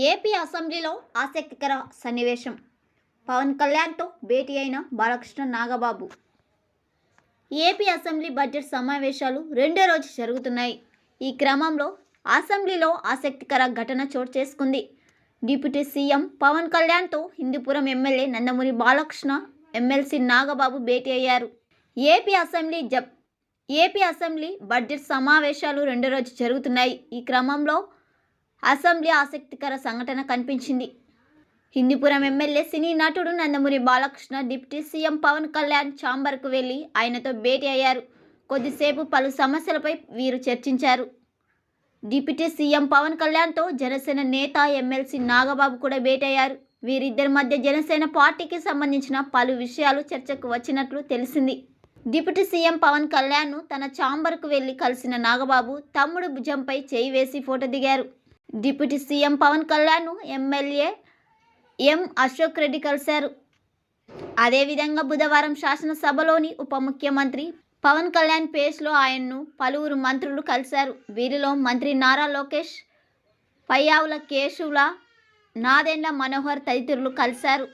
AP అసెంబ్లీలో ఆసక్తికర సన్నివేశం. పవన్ కళ్యాణ్తో భేటీ అయిన Balakrishna Nagababu. AP assembly budget సమావేశాలు రెండో రోజు జరుగుతున్నాయి. ఈ క్రమంలో అసెంబ్లీలో ఆసక్తికర ఘటన చోటు చేసుకుంది. డిప్యూటీ సీఎం పవన్ కళ్యాణ్తో హిందూపురం ఎమ్మెల్యే నందమూరి బాలకృష్ణ ఎమ్మెల్సీ నాగబాబు భేటీ అయ్యారు. ఏపీ అసెంబ్లీ జబ్ ఏపీ అసెంబ్లీ బడ్జెట్ సమావేశాలు రెండో రోజు జరుగుతున్నాయి. ఈ క్రమంలో అసెంబ్లీ ఆసక్తికర సంఘటన కనిపించింది. హిందీపురం ఎమ్మెల్యే సినీ నటుడు నందమూరి బాలకృష్ణ డిప్యూటీ సీఎం పవన్ కళ్యాణ్ ఛాంబర్కు వెళ్ళి ఆయనతో భేటీ అయ్యారు. కొద్దిసేపు పలు సమస్యలపై వీరు చర్చించారు. డిప్యూటీ సీఎం పవన్ కళ్యాణ్తో జనసేన నేత ఎమ్మెల్సీ నాగబాబు కూడా భేటీ అయ్యారు. వీరిద్దరి మధ్య జనసేన పార్టీకి సంబంధించిన పలు విషయాలు చర్చకు వచ్చినట్లు తెలిసింది. డిప్యూటీ సీఎం పవన్ కళ్యాణ్ను తన ఛాంబర్కు వెళ్ళి కలిసిన నాగబాబు తమ్ముడు భుజంపై చేయి వేసి ఫోటో దిగారు. Deputy CM Pawan Kalyan MLA M Ashok Reddy కలిశారు. అదేవిధంగా బుధవారం శాసనసభలోని ఉప ముఖ్యమంత్రి పవన్ కళ్యాణ్ పేస్లో ఆయన్ను పలువురు మంత్రులు కలిశారు. వీరిలో మంత్రి నారా లోకేష్ పయ్యావుల కేశవుల నాదెండ్ల మనోహర్ తదితరులు కలిశారు.